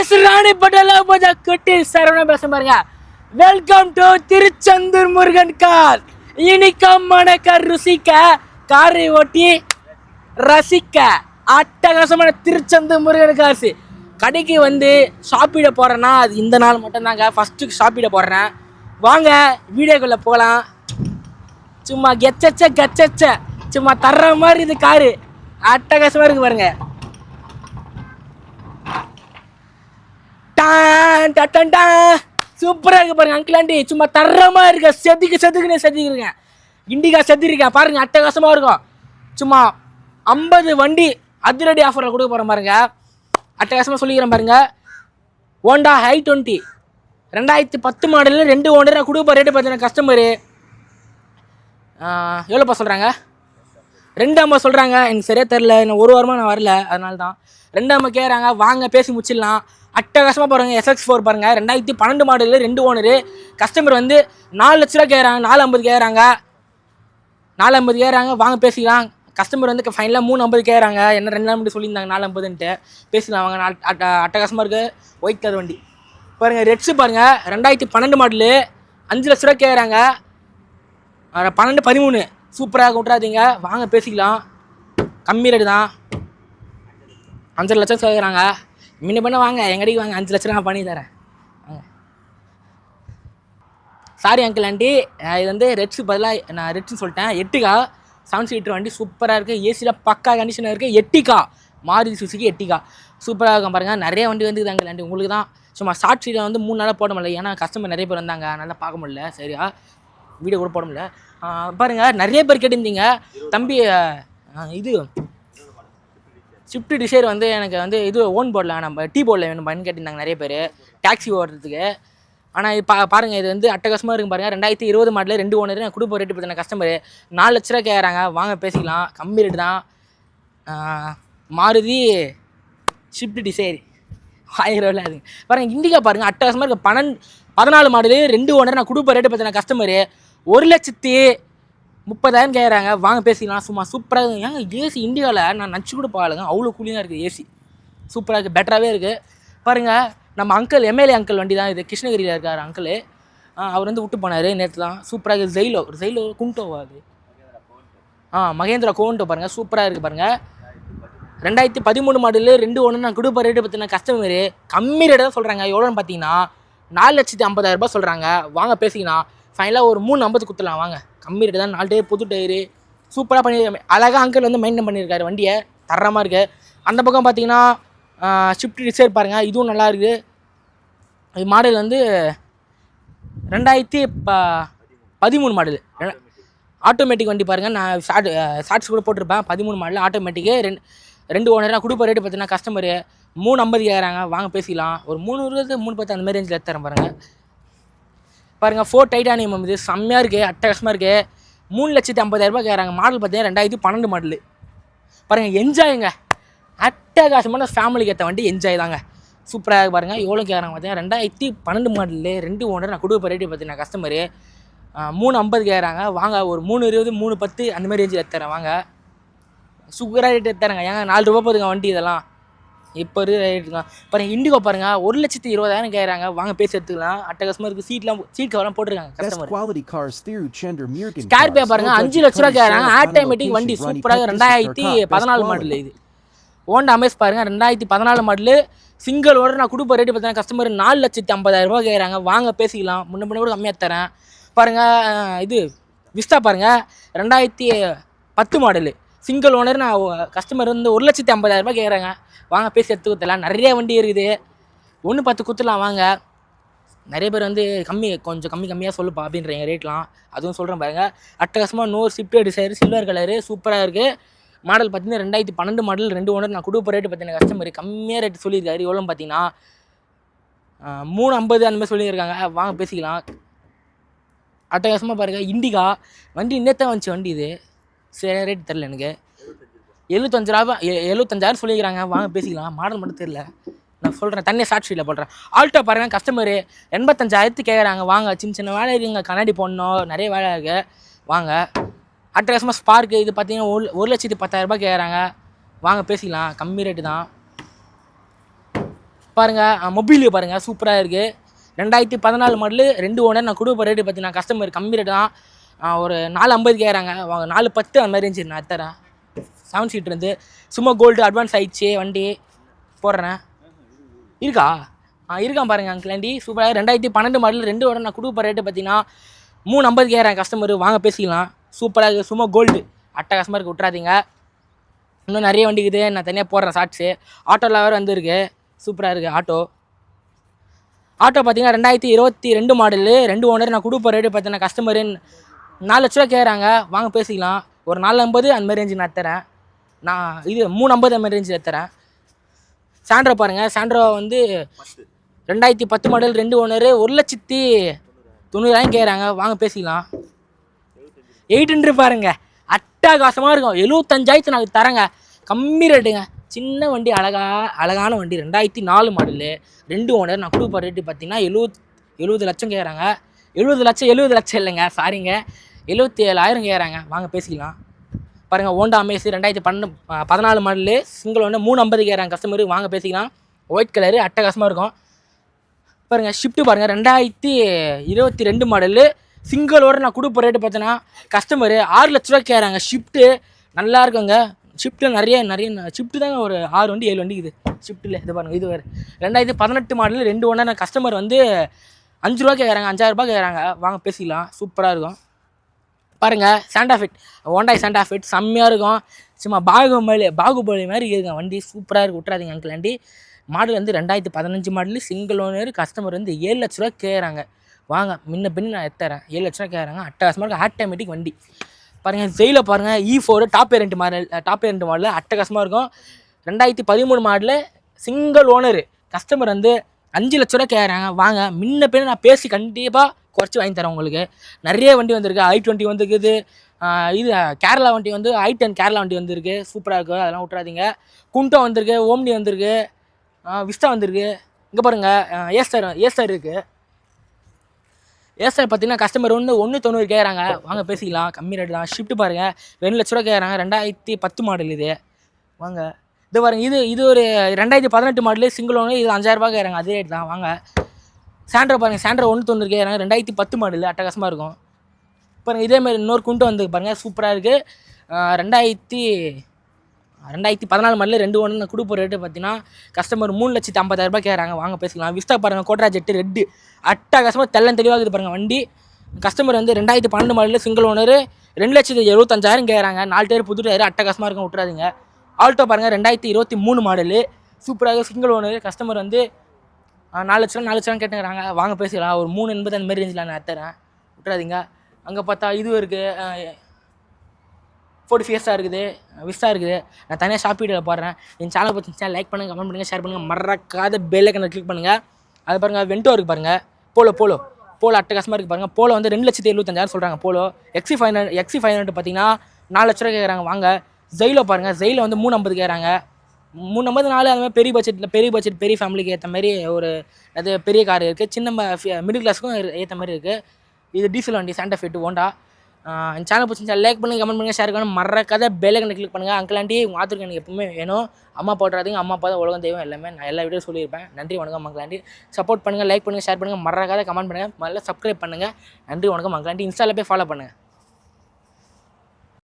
ராணி ராணிப்பட்டல பூஜா குட்டி சரவண பேச பாருங்க welcome to Tiruchendur Murugan car இனிக்கம் மணக்க ருசிக்க காரை ஓட்டி ரசிக்க அட்டகாசமான திருச்செந்தூர் முருகன் காசு கடைக்கு வந்து சாப்பிட போறேன்னா அது இந்த நாள் மட்டும்தாங்க ஃபர்ஸ்ட்டு சாப்பிட போடுறேன் வாங்க வீடியோக்குள்ளே போகலாம் சும்மா கெச்சச்ச கெச்சச்ச சும்மா தர்ற மாதிரி இது காரு அட்டகாசமாக இருக்கு பாருங்க டான் டட்டன் டான் சூப்பராக இருக்கு பாருங்க அங்கிளாண்டி சும்மா தரமா இருக்க செதுக்கு செதுக்குன்னு செதுக்கிருங்க. இண்டிகா செதுக்கிருக்கேன் பாருங்க அட்டகாசமாக இருக்கும். சும்மா ஐம்பது வண்டி அதிரடி ஆஃபரில் கொடுக்க போகிறேன் பாருங்க. அட்டகாசமாக சொல்லிக்கிறேன் பாருங்க. ஹோண்டா ஹை டுவெண்ட்டி ரெண்டாயிரத்தி பத்து மாடலில் ரெண்டு ஓனர் நான் கொடுக்க ரேட்டு பார்த்தீங்கன்னா கஸ்டமரு எவ்வளோப்பா சொல்கிறாங்க ரெண்டு அம்மா சொல்கிறாங்க எனக்கு சரியாக தெரில இன்னும் ஒரு வாரமாக நான் வரல. அதனால தான் ரெண்டு அம்மா கேட்குறாங்க வாங்க பேசி முடிச்சிடலாம். அட்டகாசமாக பாருங்க எஸ்எக்ஸ் ஃபோர் பாருங்கள் ரெண்டாயிரத்தி பன்னெண்டு மாடலில் ரெண்டு ஓனரு கஸ்டமர் வந்து நாலு லட்ச ரூபா கேட்குறாங்க நாலு ஐம்பது கேட்குறாங்க நாலு ஐம்பது கேட்குறாங்க வாங்க பேசிக்கலாம். கஸ்டமர் வந்து ஃபைனலாக மூணு ஐம்பது கேட்குறாங்க என்ன ரெண்டு நாள் மட்டும் சொல்லியிருந்தாங்க நாலு ஐம்பதுன்ட்டு. பேசிக்கலாம் வாங்க அட்ட அட்டகாசமாக இருக்குது ஒயிட் கலர் வண்டி. பாருங்கள் ரெட்ஸு பாருங்கள் ரெண்டாயிரத்தி பன்னெண்டு மாடலு அஞ்சு லட்ச ரூபா கேட்குறாங்க பன்னெண்டு பதிமூணு. சூப்பராக விட்றாதீங்க வாங்க பேசிக்கலாம். கம்மி ரேட்டு தான். அஞ்சரை லட்சம் கேட்குறாங்க முன்ன பண்ண வாங்க எங்கள் கடைக்கு வாங்க அஞ்சு லட்சம் நான் பண்ணி தரேன். வாங்க. Sorry uncle aunty. இது வந்து ரெட்ஸு பதிலாக நான் ரெட்ஸுன்னு சொல்லிட்டேன். எட்டுக்கா செவன் சீட்டர் வண்டி சூப்பராக இருக்குது ஏசியில் பக்கா கண்டிஷனாக இருக்குது எட்டிக்கா மாருதி சுசுக்கி எட்டிக்கா சூப்பராக இருக்கும் பாருங்கள் நிறைய வண்டி வந்துக்குது அங்கிள் ஆண்டி. உங்களுக்கு தான் சும்மா ஷார்ட் சீட்டை வந்து மூணு நாளாக போட முடியல. ஏன்னா கஸ்டமர் நிறைய பேர் வந்தாங்க. நல்லா பார்க்க முடியல. சரியா? வீடியோ கூட போட முடியல. பாருங்கள் நிறைய பேர் கேட்டிருந்தீங்க. தம்பி இது ஸ்விஃப்ட் டிசைர் வந்து எனக்கு வந்து இது ஓன் போர்டில் நம்ம டீ போர்டில் வேணும் பண்ணி கேட்டிருந்தாங்க நிறைய பேர். டாக்ஸி ஓடுறதுக்கு. ஆனால் இது பா பாருங்கள் இது வந்து அட்டகாசமாக இருக்கும் பாருங்கள் ரெண்டாயிரத்தி இருபது மாடலில் ரெண்டு ஓனர் நான் கொடுப்ப ரேட்டு பற்றின கஸ்டமர் நாலு லட்ச ரூபா கேட்குறாங்க வாங்க பேசிக்கலாம். கம்மி ரேட்டு தான். மாருதி ஷிஃப்ட் டிசைர் ஆயிரம் ரூபாயில் பாருங்கள் இண்டிகா பாருங்கள் அட்டகாசமாக இருக்குது பன்னெண்டு பதினாலு மாடலு ரெண்டு ஓனர் நான் கொடுப்ப ரேட்டு பார்த்தீங்கன்னா கஸ்டமரு ஒரு லட்சத்தி முப்பதாயிரம் கேட்குறாங்க வாங்க பேசிக்கலாம். சும்மா சூப்பராக இருக்குது ஏங்க ஏசி இந்தியாவில் நான் நச்சு கூட பாருங்க அவ்வளோ கூலிங்காக இருக்குது ஏசி சூப்பராக இருக்குது பெட்டராகவே இருக்குது பாருங்கள் நம்ம அங்கிள் எம்எல்ஏ அங்கிள் வண்டி தான் இது. கிருஷ்ணகிரியில் இருக்கார் அங்கிள் அவர் வந்து விட்டு போனார் நேற்று தான். சூப்பராக இருக்குது ஜெயிலோ ஒரு ஜெயிலோ குண்டோவா அது? ஆ மகேந்திரா கோண்டோ பாருங்கள் சூப்பராக இருக்குது பாருங்கள் ரெண்டாயிரத்தி பதிமூணு மாடலு ரெண்டு ஒன்று நான் கொடுப்ப ரேட்டு பார்த்தீங்கன்னா கஸ்டமரு கம்மி ரேட்டு தான் சொல்கிறாங்க எவ்வளோன்னு பார்த்தீங்கன்னா நாலு லட்சத்தி ஐம்பதாயிரம் சொல்கிறாங்க வாங்க பேசிக்கலாம். ஃபைனலாக ஒரு மூணு ஐம்பது கொடுத்துலாம் வாங்க. கம்மி ரேட்டு தான். நாலு டயர் புது டயரு. சூப்பராக பண்ணி அழகாக அங்கிள் வந்து மெயின்டைன் பண்ணியிருக்காரு வண்டியை. தரமாக இருக்குது அந்த பக்கம் பார்த்தீங்கன்னா ஷிஃப்ட் டிசைர் பாருங்கள் இதுவும் நல்லா இருக்குது இது மாடல் வந்து ரெண்டாயிரத்தி ப பதிமூணு மாடல் ஆட்டோமேட்டிக் வண்டி பாருங்கள் நான் ஷார்ட் ஷார்ட்ஸ் கூட போட்டிருப்பேன். பதிமூணு மாடல் ஆட்டோமேட்டிக்கு ரெண்டு ரெண்டு ஓனராக கொடுப்ப ரேட்டு பார்த்தீங்கன்னா கஸ்டமரு மூணு ஐம்பது கேட்குறாங்க வாங்க பேசிக்கலாம். ஒரு மூணு இருபது மூணு பத்து அந்த மாதிரி ரேஞ்சில் எடுத்துறேன் பாருங்கள் பாருங்கள் ஃபோர் டைட்டானியம் இது. செம்மையாக இருக்குது அட்டகாசமாக இருக்குது மூணு லட்சத்தி ஐம்பதாயிரரூபா கேட்குறாங்க மாடல் பார்த்தீங்கன்னா ரெண்டாயிரத்தி பன்னெண்டு மாடலு பாருங்கள் என்ஜாயுங்க அட்டகாசமான ஃபேமிலிக்கு ஏற்ற வண்டி என்ஜாய் தாங்க. சூப்பராக இருக்கு பாருங்கள் எவ்வளோ கேட்குறாங்க பார்த்தீங்கன்னா ரெண்டாயிரத்தி பன்னெண்டு மாடலு ரெண்டு ஓனர் நான் கொடுப்ப ரேட்டு பார்த்தீங்கன்னா கஸ்டமரு மூணு ஐம்பது கேட்குறாங்க வாங்க ஒரு மூணு இருபது மூணு பத்து அந்த மாதிரி ரேஞ்சில் எடுத்துறேன். வாங்க. சூப்பராக ரேட்டு எடுத்துறேங்க. ஏங்க நாலு ரூபா போதுங்க வண்டி இதெல்லாம். இப்போ இருக்க ரேட்டு தான் பாருங்கள் இண்டிகோ பாருங்கள் ஒரு லட்சத்தி இருபதாயிரம் கேட்குறாங்க வாங்க பேசி எடுத்துக்கலாம். அட்டகாசமாக இருக்குது சீட்லாம் சீட் கவர்லாம் போட்டிருக்காங்க கஸ்டமர். ஸ்கார்பியோ. பாருங்க அஞ்சு லட்ச ரூபா 20 கேட்குறாங்க ஆட்டோமேட்டிக் வண்டி சூப்பராக ரெண்டாயிரத்தி பதினாலு. மாடல் இது. ஹோண்டா அமேஸ் பாருங்க ரெண்டாயிரத்தி பதினாலு மாடலு சிங்கிள் ஓட நான் கொடுப்ப ரேட்டு பார்த்தீங்கன்னா கஸ்டமர் நாலு லட்சத்தி ஐம்பதாயிரம் ரூபாய் கேட்குறாங்க வாங்க பேசிக்கலாம். முன்ன பின்ன கூட கம்மியாக தரேன். பாருங்க அஹ், இது விஸ்டா பாருங்க ரெண்டாயிரத்தி பத்து மாடலு சிங்கிள் ஓனர் நான் கஸ்டமர் வந்து ஒரு லட்சத்தி ஐம்பதாயிரரூபா கேட்குறாங்க வாங்க பேசி எடுத்து கொடுத்துலாம் நிறைய வண்டி இருக்குது. ஒன்று பத்து குத்துலாம் வாங்க. நிறைய பேர் வந்து கம்மி கொஞ்சம் கம்மி கம்மியாக சொல்லுப்பா அப்படின்றீங்க ரேட்லாம் அதுவும் சொல்கிறேன் பாருங்கள் அட்டகாசமாக no Swift Dzire silver colour சூப்பராக இருக்குது மாடல் பார்த்தீங்கன்னா ரெண்டாயிரத்தி பன்னெண்டு மாடல் ரெண்டு ஓனர் நான் கொடுப்ப ரேட்டு பார்த்தீங்கன்னா கஸ்டமர் கம்மியாக ரேட்டு சொல்லியிருக்காரு. எவ்வளோன்னு பார்த்தீங்கன்னா மூணு ஐம்பது அந்த மாதிரி சொல்லியிருக்காங்க. வாங்க பேசிக்கலாம். அட்டகாசமாக பாருங்கள் இண்டிகா வண்டி இன்னத்தான் வந்துச்சு வண்டி இது. சரி ரேட் தெரில எனக்கு. எழுபத்தஞ்சாயிரம் எழுபத்தஞ்சாயிரம் சொல்லிக்கிறாங்க வாங்க பேசிக்கலாம். மாடல் மட்டும் தெரில நான் சொல்கிறேன் தண்ணியை ஷார்ட் ஷீட்டில் போடுறேன். ஆல்ட்டோ பாருங்கள் கஸ்டமரு எண்பத்தஞ்சாயிரத்து கேட்குறாங்க வாங்க சின்ன சின்ன வேலை இருக்குங்க கண்ணாடி போடணும். நிறைய வேலை இருக்குது வாங்க. அட்டகாசமாக ஸ்பார்க்கு இது பார்த்தீங்கன்னா ஒரு ஒரு லட்சத்து பத்தாயிரரூபா கேட்குறாங்க வாங்க பேசிக்கலாம். கம்மி ரேட்டு தான். பாருங்கள் மொபைலில் பாருங்கள் சூப்பராக இருக்குது ரெண்டாயிரத்தி பதினாலு மாடலு ரெண்டு ஓனர் நான் கொடுப்ப ரேட்டு பார்த்தீங்கன்னா கஸ்டமர் கம்மி ரேட்டு தான். ஒரு நாலு ஐம்பது கேட்குறாங்க வாங்க நாலு பத்து அந்த மாதிரி இருந்துச்சு நான் தரேன் செவன் சீட் இருந்து. சும்மா கோல்டு அட்வான்ஸ் ஆயிடுச்சு வண்டி போடுறேன். இருக்கா? ஆ இருக்கான் பாருங்க அங்கிளாண்டி சூப்பராக ரெண்டாயிரத்தி பன்னெண்டு மாடல் ரெண்டு ஓட நான் கொடுப்ப ரேட்டு பார்த்தீங்கன்னா மூணு ஐம்பது கேட்குறேன் கஸ்டமர் வாங்க பேசிக்கலாம். சூப்பராக இருக்குது சும்மா கோல்டு அட்டை கஸ்டமருக்கு விட்றாதீங்க இன்னும் நிறைய வண்டி இருக்குது. நான் தனியாக போடுறேன் ஷார்ட்ஸு ஆட்டோவில் வேறு வந்துருக்கு. சூப்பராக இருக்குது ஆட்டோ ஆட்டோ பார்த்தீங்கன்னா ரெண்டாயிரத்தி இருபத்தி ரெண்டு மாடலு ரெண்டு ஓனர் நான் கொடுப்ப ரேட்டு பார்த்தீங்கன்னா கஸ்டமரு நாலு லட்ச ரூபா கேட்குறாங்க வாங்க பேசிக்கலாம். ஒரு நாலு ஐம்பது அந்த மாதிரி ரேஞ்சு நான் தரேன். நான் இது மூணு ஐம்பது அந்த மாதிரி ரேஞ்சில் தரேன். சாண்ட்ரோ பாருங்கள் சாண்ட்ரோ வந்து ரெண்டாயிரத்தி பத்து மாடல் ரெண்டு ஓனரு ஒரு லட்சத்தி தொண்ணூறாயிரம் கேட்குறாங்க வாங்க பேசிக்கலாம். எயிட் ஹண்ட்ரட் பாருங்கள் அட்டகாசமாக இருக்கும். எழுபத்தஞ்சாயிரத்து நாங்கள் தரேங்க. கம்மி ரேட்டுங்க சின்ன வண்டி அழகா அழகான வண்டி. ரெண்டாயிரத்தி நாலு மாடலு ரெண்டு ஓனர் நான் கொடுப்ப ரேட்டு பார்த்தீங்கன்னா எழுபத் எழுபது லட்சம் கேட்குறாங்க எழுபது லட்சம் எழுபது லட்சம் இல்லைங்க. சாரிங்க எழுபத்தி ஏழாயிரம் கேட்குறாங்க வாங்க பேசிக்கலாம். பாருங்கள் ஹோண்டா அமேஸ் ரெண்டாயிரத்தி பன்னெண்டு பதினாலு மாடலு சிங்கிள் ஒன்று மூணு ஐம்பது கேட்குறாங்க கஸ்டமரு வாங்க பேசிக்கலாம். ஒயிட் கலரு அட்டகாசமாக இருக்கும். பாருங்கள் ஷிஃப்ட்டு பாருங்கள் ரெண்டாயிரத்தி இருபத்தி ரெண்டு மாடலு சிங்கிளோட நான் கொடுப்ப ரேட்டு பார்த்தோன்னா கஸ்டமரு ஆறு லட்ச ரூபா கேட்குறாங்க ஷிஃப்ட்டு நல்லா இருக்குங்க. ஷிஃப்ட்டில் நிறைய நிறைய ஷிஃப்ட்டு தாங்க ஒரு ஆறு வண்டி ஏழு வண்டி இது ஷிஃப்ட்டில் இது பாருங்கள் இது வேறு. ரெண்டாயிரத்தி பதினெட்டு மாடலு ரெண்டு ஒன்றா கஸ்டமர் வந்து அஞ்சு ரூபா கேட்குறாங்க அஞ்சாயிரம் ரூபாய் கேட்குறாங்க வாங்க பேசிக்கலாம். சூப்பராக இருக்கும். பாருங்கள் சாண்டாஃபிட் ஹோண்டாய் சாண்டாஃபிட் செம்மையாக இருக்கும். சும்மா பாகுபலி பாகுபலி மாதிரி இருக்கும் வண்டி சூப்பராக இருக்கு. விட்றாதீங்க அங்கிள் வண்டி மாடல் வந்து ரெண்டாயிரத்தி பதினஞ்சு மாடலு சிங்கிள் ஓனர் கஸ்டமர் வந்து ஏழு லட்ச ரூபா கேட்குறாங்க வாங்க முன்ன பின்ன நான் எத்தறேன். ஏழு லட்ச ரூபா கேட்குறாங்க அட்டகாசமாக இருக்கும் ஆட்டோமேட்டிக் வண்டி. பாருங்கள் ஜெயிலில் பாருங்கள் E four top end model top ரெண்டு மாடல் அட்டகாசமாக இருக்கும். ரெண்டாயிரத்தி பதிமூணு மாடலு சிங்கிள் ஓனர் கஸ்டமர் வந்து அஞ்சு லட்ச ரூபா கேட்குறாங்க வாங்க முன்ன பின்னே நான் பேசி கண்டிப்பாக குறைச்சி வாங்கி தரேன் உங்களுக்கு. நிறைய வண்டி வந்திருக்கு. ஐ டுவெண்ட்டி வந்துருக்குது. இது கேரளா வண்டி வந்து ஐ டென் கேரளா வண்டி வந்திருக்கு. சூப்பராக இருக்குது அதெல்லாம் விட்றாதீங்க குண்டோ வந்திருக்கு ஓம்னி வந்திருக்கு. விஸ்டா வந்திருக்கு. இங்கே பாருங்கள் ஏஸ்டர் ஏஸ்டர் இருக்குது ஏஸ்டர் பார்த்தீங்கன்னா கஸ்டமர் வந்து ஒன்று தொண்ணூறு கேட்குறாங்க வாங்க பேசிக்கலாம். கம்மி ரேட் தான். ஷிஃப்ட் பாருங்கள் ரெண்டு லட்ச ரூபா கேட்குறாங்க ரெண்டாயிரத்தி பத்து மாடல் இது. வாங்க. இது பாருங்கள் இது இது ஒரு ரெண்டாயிரத்தி பதினெட்டு மாடலு சிங்கிள் ஒன்று இது அஞ்சாயிரம் ரூபாய் கேட்குறாங்க அதே ரேட் தான். வாங்க. சாண்ட்ரோ பாருங்கள் சாண்ட்ரோ ஒன்று தொண்ணூறு கேட்குறாங்க ரெண்டாயிரத்தி பத்து மாடல் அட்டகாசமாக இருக்கும். பாருங்கள் இதே மாதிரி இன்னொரு குண்டு வந்து பாருங்கள் சூப்பராக இருக்குது ரெண்டாயிரத்தி ரெண்டாயிரத்தி பதினாலு மாடலில் ரெண்டு ஒன்று நான் கொடுப்ப ரேட்டு பார்த்தீங்கன்னா கஸ்டமர் மூணு லட்சத்தி ஐம்பதாயிரம் ரூபாய் கேட்குறாங்க வாங்க பேசிக்கலாம். விஸ்டா பாருங்கள் கோட்ரா ஜெட்டு ரெட்டு. அட்டகாசமாக தெள்ளன் தெளிவாக இருக்குது பாருங்கள் வண்டி. கஸ்டமர் வந்து ரெண்டாயிரத்தி பன்னெண்டு மாடலில் சிங்கிள் ஓனர் ரெண்டு லட்சத்தி எழுபத்தஞ்சாயிரம் கேட்குறாங்க நாலு டயர் புது டயர் அட்டகாசமாக இருக்கும் விட்றாதீங்க ஆல்டோ பாருங்கள் ரெண்டாயிரத்தி இருபத்தி மூணு மாடலு. சூப்பராக சிங்கிள் ஓனர் கஸ்டமர் வந்து நாலு லட்சம் நாலு லட்சம் கேட்டுக்கிறாங்க. வாங்க பேசிக்கலாம். ஒரு மூணு எண்பது அந்த மாதிரி ரேஞ்சில் நான் தரேன் விட்றாதீங்க அங்கே பார்த்தா இதுவும் இருக்குது ஃபோர்டி ஃபியர்ஸாக இருக்குது. விஸ்டா இருக்குது. நான் தனியாக ஷாப் வீடியோவில் போடுறேன். என் சேனல் பார்த்துச்சுன்னா லைக் பண்ணுங்கள் கமெண்ட் பண்ணுங்கள் ஷேர் பண்ணுங்கள் மறக்காத பெல்லைக்கனை கிளிக் பண்ணுங்கள் அது பாருங்கள் வெண்டோ இருக்குது பாருங்கள் போலோ போலோ போலோ அட்டகாசமாக இருக்குது பாருங்கள் போலோ வந்து ரெண்டு லட்சத்தி எழுபத்தஞ்சாயிரம் சொல்கிறாங்க Polo XE five hundred XE five hundred பார்த்தீங்கன்னா நாலு லட்ச ரூபா கேட்குறாங்க வாங்க. ஜெயிலோ பாருங்கள் ஜெயிலோ வந்து மூணு ஐம்பது கேட்குறாங்க மூணு ஐம்பது நாலு அந்த மாதிரி பெரிய பட்ஜெட்டில் பெரிய பட்ஜெட் பெரிய ஃபேமிலிக்கு ஏற்ற மாதிரி ஒரு அது பெரிய கார் இருக்குது சின்ன மிடில் கிளாஸுக்கும் ஏற்ற மாதிரி இருக்குது இது டீசல் வண்டி சாண்டா ஃபிட் ஹோண்டா என் சேனல் பிடிச்சிருந்தா லைக் பண்ணுங்கள் கமெண்ட் பண்ணுங்கள் ஷேர் பண்ணுங்கள் மறக்காத பெல்லைக்கனை கிளிக் பண்ணுங்கள் அங்கிள் ஆண்டி உங்கள் எனக்கு எப்பவுமே வேணும். அம்மா போடுறாதீங்க அம்மா அப்பா தான் உலகம் தெய்வம் எல்லாமே. நான் எல்லா வீடியோ சொல்லியிருப்பேன். நன்றி வணக்கம் அங்கிள் ஆண்டி சப்போர்ட் பண்ணுங்கள் லைக் பண்ணுங்கள் ஷேர் பண்ணுங்கள் மறக்காத கமெண்ட் பண்ணுங்கள் முதல்ல சப்ஸ்கிரைப் பண்ணுங்கள் நன்றி வணக்கம் அங்கிள் ஆண்டி இன்ஸ்டாவில் போய் ஃபாலோ பண்ணுங்கள்